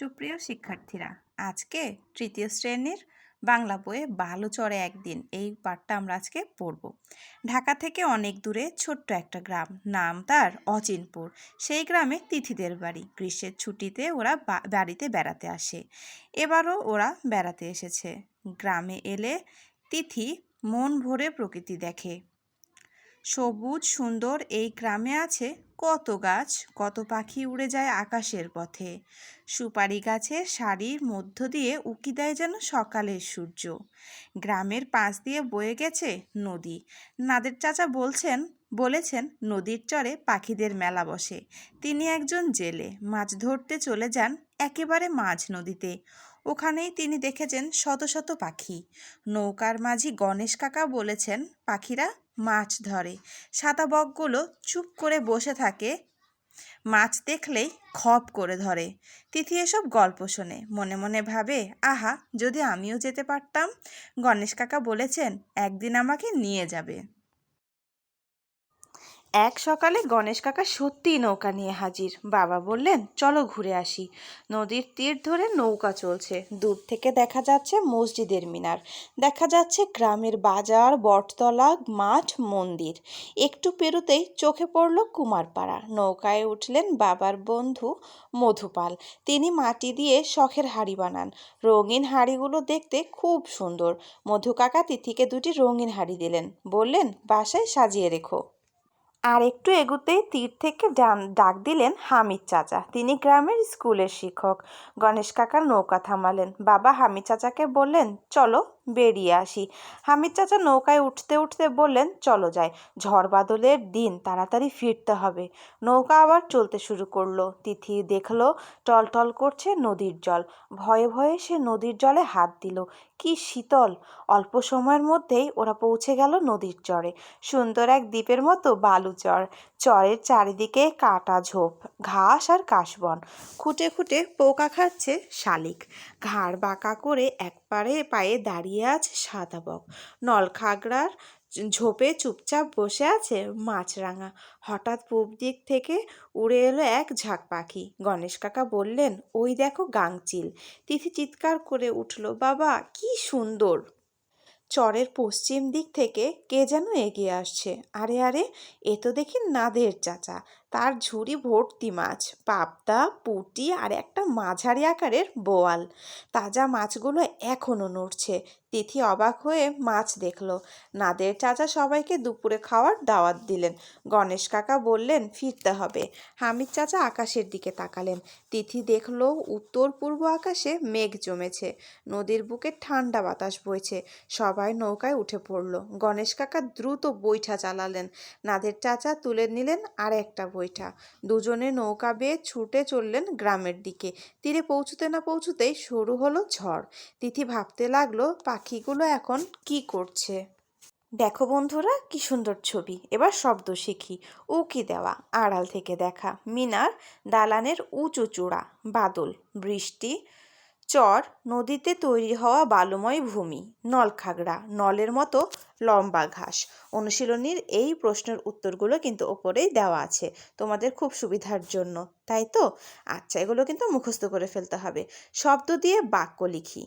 সুপ্রিয় শিক্ষার্থীরা, আজকে তৃতীয় শ্রেণির বাংলা বইয়ে বালুচরে একদিন এই পাঠটা আমরা আজকে পড়ব। ঢাকা থেকে অনেক দূরে ছোট্ট একটা গ্রাম, নাম তার অচিনপুর। সেই গ্রামে তিথিদের বাড়ি। গ্রীষ্মের ছুটিতে ওরা বাড়িতে বেড়াতে আসে। এবারও ওরা বেড়াতে এসেছে। গ্রামে এলে তিথি মন ভরে প্রকৃতি দেখে। সবুজ, সুন্দর এই গ্রামে আছে কত গাছ, কত পাখি উড়ে যায় আকাশের পথে। সুপারি গাছের সারির মধ্য দিয়ে উকি দেয় যেন সকালের সূর্য। গ্রামের পাশ দিয়ে বয়ে গেছে নদী। নাদের চাচা বলছেন, বলেছেন নদীর চরে পাখিদের মেলা বসে। তিনি একজন জেলে। মাছ ধরতে চলে যান একেবারে মাঝ নদীতে। ওখানেই তিনি দেখেছেন শত শত পাখি। নৌকার মাঝি গণেশ কাকা বলেছেন, পাখিরা মাছ ধরে। সাদা বকগুলো চুপ করে বসে থাকে। মাছ দেখলেই খপ করে ধরে। তিথি এসব গল্প শোনে। মনে মনে ভাবে, আহা, যদি আমিও যেতে পারতাম, গণেশ কাকা বলেছেন, একদিন আমাকে নিয়ে যাবে। এক সকালে গণেশ কাকা সত্যিই নৌকা নিয়ে হাজির। বাবা বললেন, চলো ঘুরে আসি। নদীর তীর ধরে নৌকা চলছে। দূর থেকে দেখা যাচ্ছে মসজিদের মিনার। দেখা যাচ্ছে গ্রামের বাজার, বটতলা, মাঠ, মন্দির। একটু পেরুতেই চোখে পড়ল কুমারপাড়া। নৌকায় উঠলেন বাবার বন্ধু মধুপাল। তিনি মাটি দিয়ে শখের হাড়ি বানান। রঙিন হাড়িগুলো দেখতে খুব সুন্দর। মধু কাকা তিথিকে দুটি রঙিন হাড়ি দিলেন। বললেন, বাসায় সাজিয়ে রেখো। আর একটু এগুতেই তীর থেকে ডাক দিলেন হামিদ চাচা। তিনি গ্রামের স্কুলের শিক্ষক। গণেশ কাকা নৌকা থামালেন। বাবা হামিদ চাচাকে বললেন, চলো। বেরিয়ে আসি। হামিদ চাচা নৌকায় উঠতে উঠতে বললেন, চলো যাই। ঝড় বাদলের দিন, তাড়াতাড়ি ফিরতে হবে। নৌকা আবার চলতে শুরু করল। তিথি দেখল টলটল করছে নদীর জল। ভয়ে ভয়ে সে নদীর জলে হাত দিল। কি শীতল! অল্প সময়ের মধ্যেই ওরা পৌঁছে গেল নদীর চরে। সুন্দর এক দ্বীপের মতো বালু চর। চরের চারিদিকে কাটা ঝোপ, ঘাস আর কাশবন। খুঁটে খুঁটে পোকা খাচ্ছে শালিক। ঘাড় বাঁকা করে এক পায়ে দাঁড়িয়ে আছে সাদা বক। নলখাগড়ার ঝোপে চুপচাপ বসে আছে মাছরাঙা। হঠাৎ পূব দিক থেকে উড়ে এলো এক ঝাঁক পাখি। গণেশ কাকা বললেন, ওই দেখো গাংচিল তিথি চিৎকার করে উঠল, বাবা, কি সুন্দর! চরের পশ্চিম দিক থেকে কে যেন এগিয়ে আসছে। আরে আরে, এ তো দেখি নাদের চাচা। তার ঝুড়ি ভর্তি মাছ, পাবদা, পুঁটি আর একটা মাঝারি আকারের বোয়াল। তাজা মাছগুলো এখনও নড়ছে। তিথি অবাক হয়ে মাছ দেখল। নাদের চাচা সবাইকে দুপুরে খাওয়ার দাওয়াত দিলেন। গণেশ কাকা বললেন, ফিরতে হবে। হামিদ চাচা আকাশের দিকে তাকালেন। তিথি দেখল, উত্তর পূর্ব আকাশে মেঘ জমেছে। নদীর বুকে ঠান্ডা বাতাস বইছে। সবাই নৌকায় উঠে পড়ল। গণেশ কাকা দ্রুত বৈঠা চালালেন। নাদের চাচা তুলে নিলেন আর একটা বৈঠা দুজনে নৌকা বেয়ে ছুটে চললেন গ্রামের দিকে। তীরে পৌঁছতে না পৌঁছতেই শুরু হলো ঝড়। তিথি ভাবতে লাগল, পাখিগুলো এখন কি করছে? দেখো বন্ধুরা, কি সুন্দর ছবি। এবার শব্দ শিখি। উকি দেওয়া, আড়াল থেকে দেখা। মিনার, দালানের উঁচু চূড়া, বাদল, বৃষ্টি। চর নদীতে তৈরি হওয়া বালুময় ভূমি, নলখাগড়া, নলের মতো লম্বা ঘাস। অনুশীলনীর এই প্রশ্নের উত্তরগুলো কিন্তু ওপরেই দেওয়া আছে, তোমাদের খুব সুবিধার জন্য, তাই তো? আচ্ছা এগুলো কিন্তু মুখস্থ করে ফেলতে হবে। শব্দ দিয়ে বাক্য লিখি।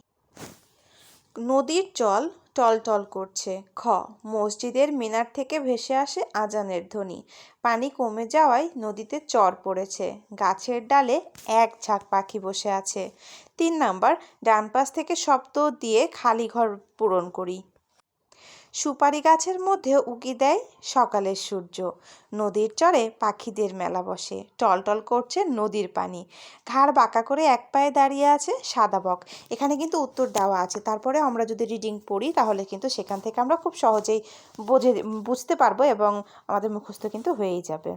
নদীর জল টলটল করছে। খ, মসজিদের মিনার থেকে ভেসে আসে আজানের ধ্বনি। পানি কমে যাওয়ায় নদীতে চর পড়েছে। গাছের ডালে এক ঝাঁক পাখি বসে আছে। তিন নাম্বার, ডান পাশ থেকে শব্দ দিয়ে খালি ঘর পূরণ করি। সুপারি গাছের মধ্যে উকি দেয় সকালের সূর্য। নদীর চরে পাখিদের মেলা বসে। টলটল করছে নদীর পানি। ঘাড় বাঁকা করে এক পায়ে দাঁড়িয়ে আছে সাদা বক। এখানে কিন্তু উত্তর দেওয়া আছে। তারপরে আমরা যদি রিডিং পড়ি, তাহলে কিন্তু সেখান থেকে আমরা খুব সহজেই বোঝে, বুঝতে পারব এবং আমাদের মুখস্থ কিন্তু হয়েই যাবে।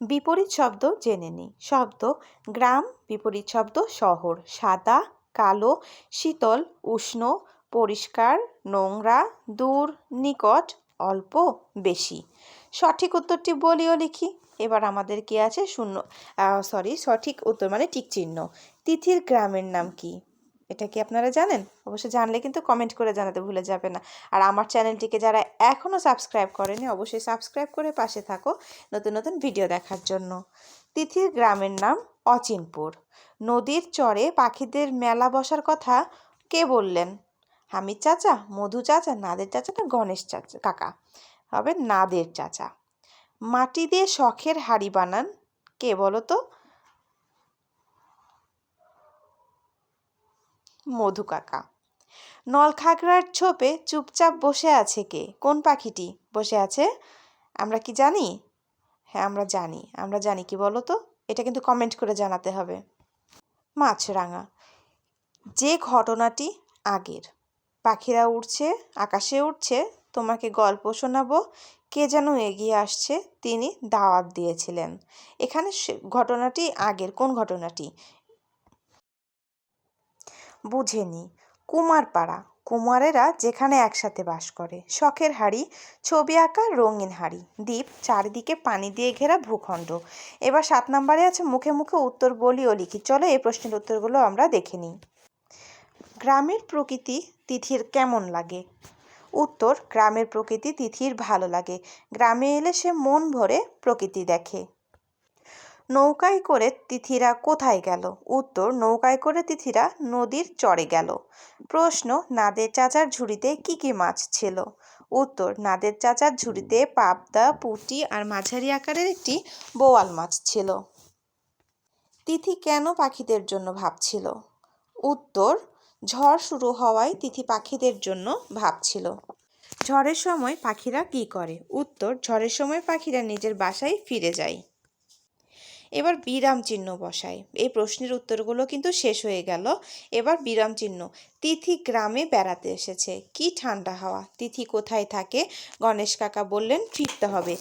বিপরীত শব্দ জেনে নিই। শব্দ গ্রাম, বিপরীত শব্দ শহর। সাদা, কালো, শীতল, উষ্ণ পরিষ্কার, নোংরা, দূর, নিকট, অল্প, বেশি। সঠিক উত্তরটি বলিও লিখি। এবার আমাদের কি আছে? শূন্য সরি সঠিক উত্তর মানে টিক চিহ্ন। তিথির গ্রামের নাম কি? এটা কি আপনারা জানেন? অবশ্যই জানলে কিন্তু কমেন্ট করে জানাতে ভুলে যাবে না। আর আমার চ্যানেলটিকে যারা এখনও সাবস্ক্রাইব করেনি, অবশ্যই সাবস্ক্রাইব করে পাশে থাকো নতুন নতুন ভিডিও দেখার জন্য। তিথির গ্রামের নাম অচিনপুর। নদীর চরে পাখিদের মেলা বসার কথা কে বললেন? হামিদ চাচা, মধু চাচা, নাদের চাচা না গণেশ চাচা, কাকা। হবে নাদের চাচা। মাটি দিয়ে শখের হাড়ি বানান। কে বলো তো? মধু কাকা। নলখাগড়ার ছোপে চুপচাপ বসে আছে কে? কোন পাখিটি বসে আছে? আমরা কি জানি? হ্যাঁ আমরা জানি। আমরা জানি কি বলো তো? এটা কিন্তু কমেন্ট করে জানাতে হবে। মাছরাঙা। যে ঘটনাটি আগের। পাখিরা উড়ছে, আকাশে উঠছে তোমাকে গল্প শোনাবো। কে যেন এগিয়ে আসছে, তিনি দাওয়াত দিয়েছিলেন। এখানে ঘটনাটি আগের, কোন ঘটনাটি? বুঝেনি। কুমারপাড়া, কুমারেরা যেখানে একসাথে বাস করে, শখের হাড়ি, ছবি আঁকা, রঙিন হাড়ি, দ্বীপ, চারিদিকে পানি দিয়ে ঘেরা ভূখণ্ড। এবার সাত নম্বরে আছে মুখে মুখে উত্তর বলি ও লিখি। চলো এই প্রশ্নের উত্তরগুলো আমরা দেখে নিই। গ্রামের প্রকৃতি তিথির কেমন লাগে? উত্তর, গ্রামের প্রকৃতি তিথির ভালো লাগে। গ্রামে এলে সে মন ভরে প্রকৃতি দেখে। নৌকায় করে তিথিরা কোথায় গেল? উত্তর, নৌকায় করে তিথিরা নদীর চরে গেল। প্রশ্ন, নাদের চাচার ঝুড়িতে কি কি মাছ ছিল? উত্তর, নাদের চাচার ঝুড়িতে পাবদা, পুঁটি আর মাঝারি আকারের একটি বোয়াল মাছ ছিল। তিথি কেন পাখিদের জন্য ভাবছিল? উত্তর ঝড় শুরু হওয়ায় তিথি পাখিদের জন্য ভাবছিল। ঝড়ের সময় পাখিরা কি করে? উত্তর, ঝড়ের সময় পাখিরা নিজের বাসায় ফিরে যায়। এবার বিরাম চিহ্ন বসায়। এই প্রশ্নের উত্তরগুলো কিন্তু শেষ হয়ে গেল। এবার বিরাম চিহ্ন। তিথি গ্রামে বেড়াতে এসেছে। কি ঠান্ডা হাওয়া। তিথি কোথায় থাকে? গণেশ কাকা বললেন, ফিরতে হবে।